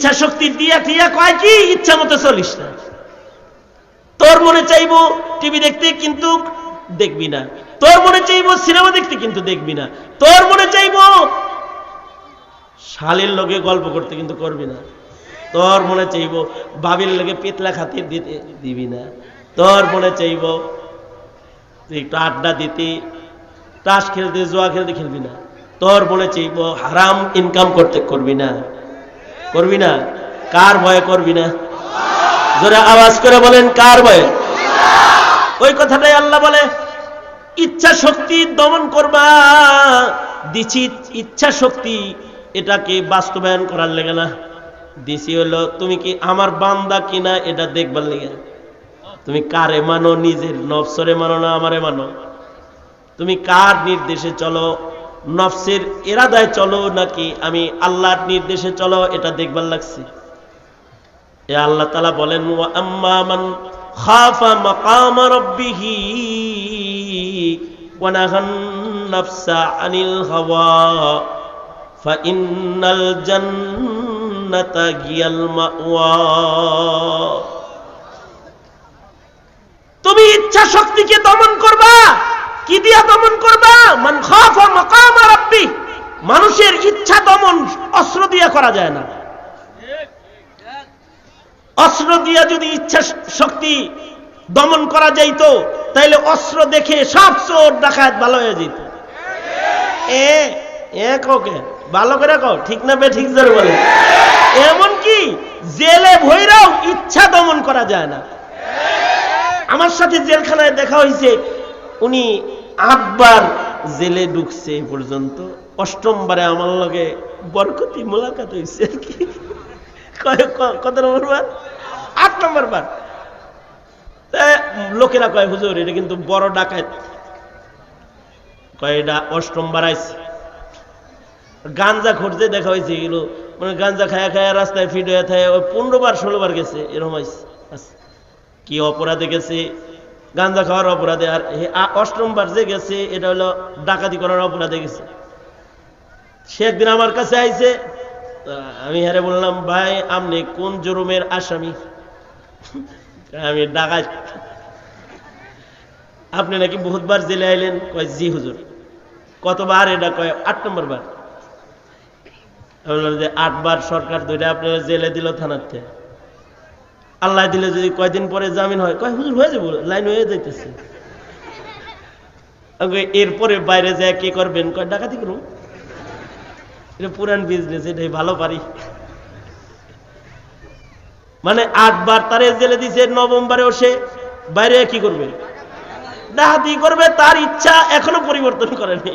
ইচ্ছা শক্তি দিয়া টিয়া কয় কি? ইচ্ছা মতো চলিস না। তোর মনে চাইব টিভি দেখতে কিন্তু দেখবি না। তোর মনে চাইব সিনেমা দেখতে কিন্তু দেখবি না। তোর মনে চাইব শালের লগে গল্প করতে কিন্তু করবি না। তোর মনে চাইব বাবির লগে পেতলা খাতির দিতে দিবি না। তোর মনে চাইব একটু আড্ডা দিতে, তাস খেলতে, জোয়া খেলতে খেলবি না। তোর মনে চাইব হারাম ইনকাম করতে করবি না। করবি না? কার ভয়ে করবি না? জোরে আওয়াজ করে বলেন, কার ভয়ে? ওই কথাটাই আল্লাহ বলে, ইচ্ছা শক্তি দমন করবা। দিছি ইচ্ছা শক্তি, এটাকে বাস্তবায়ন করার লেগে না। দিছি হলো, তুমি কি আমার বান্দা কিনা এটা দেখবার লেগে? তুমি কারে মানো? নিজের নবসরে মানো না আমারে মানো? তুমি কার নির্দেশে চলো? নফসের এরাদায় চলো নাকি আমি আল্লাহর নির্দেশে চলো, এটা দেখবার লাগছে। এ আল্লাহ তালা বলেন, ওয়া আম্মা মান খাফা রাব্বিহি ওয়া নাহান নাফসা আনিল হাওয়া ফাইন্নাল জান্নাতা হিয়াল মাওয়া। তুমি ইচ্ছা শক্তিকে দমন করবা। কি দিয়া দমন করবা? মান খাফা মাকাম রাব্বি। মানুষের ইচ্ছা দমন অস্ত্র দিয়া করা যায় না। অস্ত্র দিয়া যদি ইচ্ছা শক্তি দমন করা যাইতো, তাইলে অস্ত্র দেখে সব চোর ডাকাত ভালো হয়ে যেত। ভালো করে কও, ঠিক না বে ঠিক জোরে বলে। এমন কি? জেলে ভৈরাও ইচ্ছা দমন করা যায় না। আমার সাথে জেলখানায় দেখা হয়েছে উনি আটবার জেলে ঢুকছে এ পর্যন্ত। অষ্টমবারে আমার লগে বরকতি মোলাকাত হয়েছে আর কি। কত নম্বর বার আট নম্বর বার লোকেরা কয়, হুজুর, এটা কিন্তু বড় ডাকাত। কয়, এটা অষ্টম বার আইছে। গাঞ্জা খুঁজতে দেখা হয়েছে এগুলো। মানে গাঞ্জা খায়া খায়া রাস্তায় ফিট হয়ে থাকে ওই পনেরো বার, ষোলো বার গেছে এরকম হয়েছে। কি অপরাধে গেছে? গাঞ্জা খাওয়ার অপরাধে। আর হে, আ- অষ্টম বার যে গেছে, এটা হলো ডাকাতি করার অপরাধে গেছে। সে একদিন আমার কাছে আইছে আমি হারে বললাম, ভাই, আপনি কোন জরুমের আসামি? আমি ডাকাত। আপনি নাকি বহুতবার জেলে আইলেন? কয়, জি, হুজুর। কতবার? এটা কয়, আট নম্বর বার যে, আটবার সরকার ধরে আপনারা জেলে দিল থানার থেকে আল্লাহ দিলে যদি কয়দিন পরে জামিন হয়, কয়, হুজুর, হয়ে যাব, লাইন হয়ে যাইতেছে। এরপরে বাইরে যায়, কি করবেন? কয়, ডাকাতি করুন। এটা পুরান বিজনেস এটাই ভালো পারি মানে আটবার তারে জেলে দিছে নভেম্বরেও সে বাইরে কি করবে? ডাহাতি করবে, তার ইচ্ছা এখনও পরিবর্তন করেনি।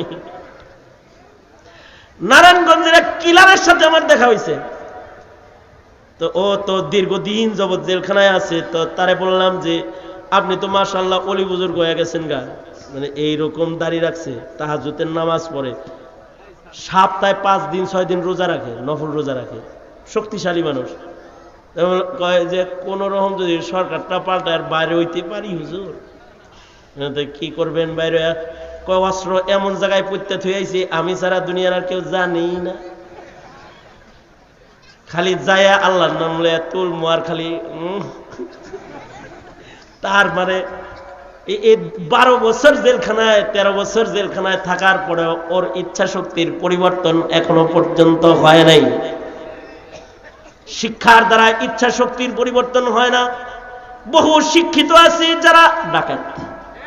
নারায়ণগঞ্জের এক কিলারের সাথে আমার দেখা হয়েছে তো ও তো দীর্ঘদিন জগৎ জেলখানায় আছে, তো তারে বললাম যে, আপনি তো মাশাল্লাহ অলি বুজুর্গ হয়ে গেছেন গা। মানে এইরকম দাড়ি রাখছে তাহাজুতের নামাজ পড়ে। সপ্তাহে পাঁচ দিন, ছয় দিন রোজা রাখে, নফল রোজা রাখে। শক্তিশালী মানুষ। কয় যে, কোন রকম যদি সরকারটা পাল্টায় বাইরে হইতে পারি হুজুর? কি করবেন বাইরে? কয়, অস্ত্র এমন জায়গায় পড়তে থুয়ে আইছি, আমি ছাড়া দুনিয়ার আর কেউ জানেই না। খালি যায়া আল্লাহর নাম লয়া তুল মার খালি তার মানে এই- বারো বছর জেলখানায়, তেরো বছর জেলখানায় থাকার পরে ওর ইচ্ছা শক্তির পরিবর্তন এখনও পর্যন্ত হয় নাই। শিক্ষার দ্বারা ইচ্ছা শক্তির পরিবর্তন হয় না। বহু শিক্ষিত আছে যারা ডাকাত।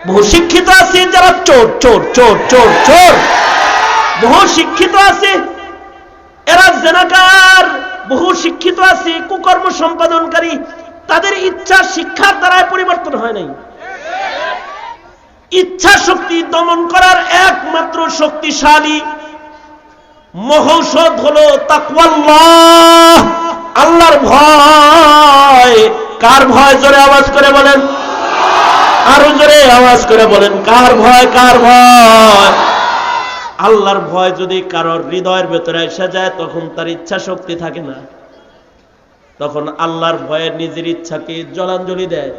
বহু শিক্ষিত আছে যারা চোর চোর চোর চোর চোর। বহু শিক্ষিত আছে, এরা জেনাকার। বহু শিক্ষিত আছে, কুকর্ম সম্পাদনকারী, তাদের ইচ্ছা শিক্ষার দ্বারাই পরিবর্তন হয় নাই। ইচ্ছা শক্তি দমন করার একমাত্র শক্তিশালী মহৌষধ হলো তাকওয়াল্লাহ। আল্লাহর ভয়। কার ভয়? জোরে আওয়াজ করে বলেন। আরও জোরে আওয়াজ করে বলেন, কার ভয় কার ভয়? আল্লাহর ভয় যদি কারোর হৃদয়ের ভেতরে এসে যায়, তখন তার ইচ্ছা শক্তি থাকে না। তখন আল্লাহর ভয়ে নিজের ইচ্ছাকে জলাঞ্জলি দেয়।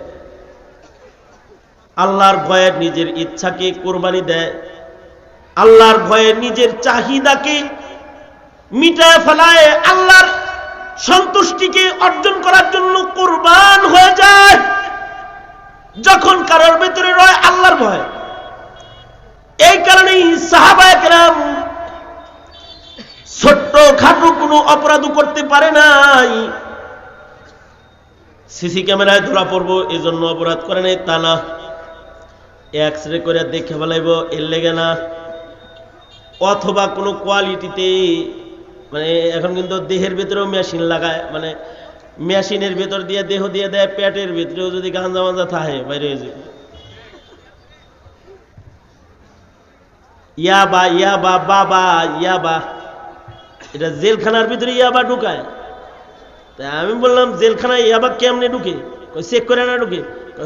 আল্লাহর ভয়ে নিজের ইচ্ছাকে কোরবানি দেয়। আল্লাহর ভয়ে নিজের চাহিদাকে মিটায় ফেলায় আল্লাহর সন্তুষ্টিকে অর্জন করার জন্য কোরবান হয়ে যায়। যখন কারোর ভেতরে রয় আল্লাহর ভয়। কারণেই সাহাবায়করাম ছোট্ট খাটো কোনো অপরাধ করতে পারে নাই। সিসি ক্যামেরায় ধরা পড়ব জন্য অপরাধ করে নাই, তা না। এক্স রে করে দেখে ফেলাইব, এর লেগে না। অথবা কোনো কোয়ালিটিতে মানে এখন কিন্তু দেহের ভেতরেও মেশিন লাগায় মানে মেশিনের ভেতর দিয়ে দেহ দিয়ে দেয়, পেটের ভেতরেও যদি গাঁজা মাজা থাকে, বাইরে হয়ে যাবে ইয়াবা ইয়াবা, বাবা, ইয়াবা। এটা জেলখানার ভিতরে ইয়াবা ঢুকায়। তা আমি বললাম, জেলখানায় ইয়াবা কেমনে ঢুকে? চেক করে না ঢুকে।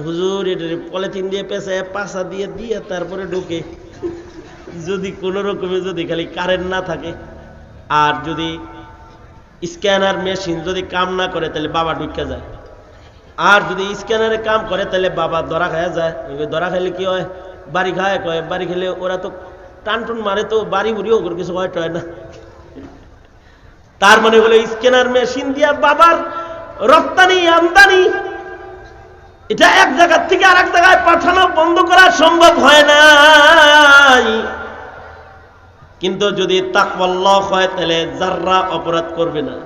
হুজুর, এটা পলিথিন দিয়ে পেঁচায় পাশা দিয়ে দিয়ে তারপরে ঢুকে। যদি কোনো রকমে যদি খালি কারেন্ট না থাকে, আর যদি স্ক্যানার মেশিন যদি কাম না করে, তাহলে বাবা ঢুকে যায়। আর যদি স্ক্যানারে কাম করে, তাহলে বাবা ধরা খায়া যায়। ধরা খাইলে কি হয়? বাড়ি খায়, কয়, বাড়ি খেলে ওরা তো টান টুন মারে তো বাড়ি বুড়িও করে কিছু হয় টয় না। তার মানে হলো স্ক্যানার মেশিন দিয়া বাবার রপ্তানি, আমদানি, এটা এক জায়গার থেকে আর এক জায়গায় পাঠানো, বন্ধ করা সম্ভব হয় না কিন্তু যদি তাকওয়াল্লাহ হয়, তাহলে যাররা অপরাধ করবে না।